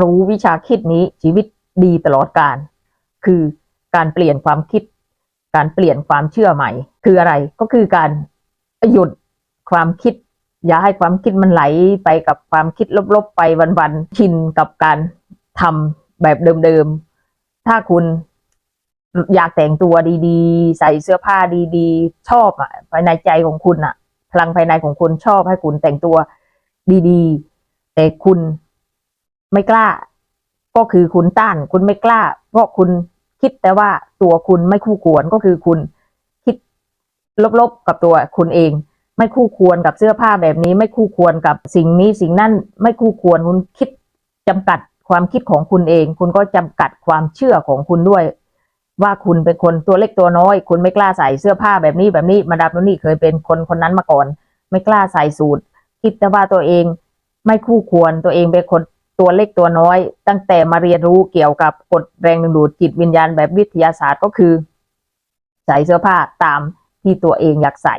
รู้วิชาคิดนี้ชีวิตดีตลอดการ คือการเปลี่ยนความคิด การเปลี่ยนความเชื่อใหม่ คืออะไรก็คือการหยุดความคิด อย่าให้ความคิดมันไหลไปกับความคิดลบๆไปวันๆชินกับการทำแบบเดิมๆถ้าคุณอยากแต่งตัวดีๆ ใส่เสื้อผ้าดีๆ ชอบอะภายในใจของคุณอะ พลังภายในของคุณชอบให้คุณแต่งตัวดีๆ แต่คุณ ไม่กล้า ก็คือคุณต้าน คุณไม่กล้า เพราะคุณคิดแต่ว่าตัวคุณไม่คู่ควรก็คือคุณคิดลบๆกับตัวคุณเอง ไม่คู่ควรกับเสื้อผ้าแบบนี้ ไม่คู่ควรกับสิ่งนี้สิ่งนั้นไม่คู่ควรคุณคิดจำกัดความคิดของคุณเอง คุณก็จำกัดความเชื่อของคุณด้วย ว่าคุณเป็นคนตัวเล็กตัวน้อย คุณไม่กล้าใส่เสื้อผ้าแบบนี้แบบนี้มาดามโนนี่เคยเป็นคนคนนั้นมาก่อน ไม่กล้าใส่สูทคิดแต่ว่าตัวเองไม่คู่ควรตัวเองเป็นคน ตัวเล็กตัวน้อย ตั้งแต่มาเรียนรู้เกี่ยวกับกฎแรงดึงดูดจิตวิญญาณแบบวิทยาศาสตร์ก็คือ ใส่เสื้อผ้าตามที่ตัวเองอยากใส่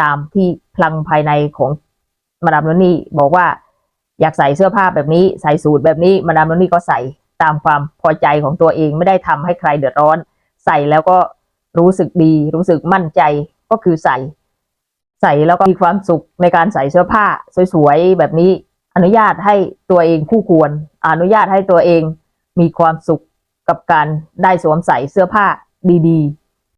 ตามที่พลังภายในของมาดามโนนี่บอกว่าอยากใส่เสื้อผ้าแบบนี้ใส่สูทแบบนี้มาดามโนนี่ก็ใส่ตามความพอใจของตัวเองไม่ได้ทำให้ใครเดือดร้อน ใส่แล้วก็รู้สึกดี รู้สึกมั่นใจก็คือใส่ ใส่แล้วก็มีความสุขในการใส่เสื้อผ้าสวยๆแบบนี้ อนุญาตให้ตัวเองคู่ควร อนุญาตให้ตัวเองมีความสุขกับการได้สวมใส่เสื้อผ้าดี ๆ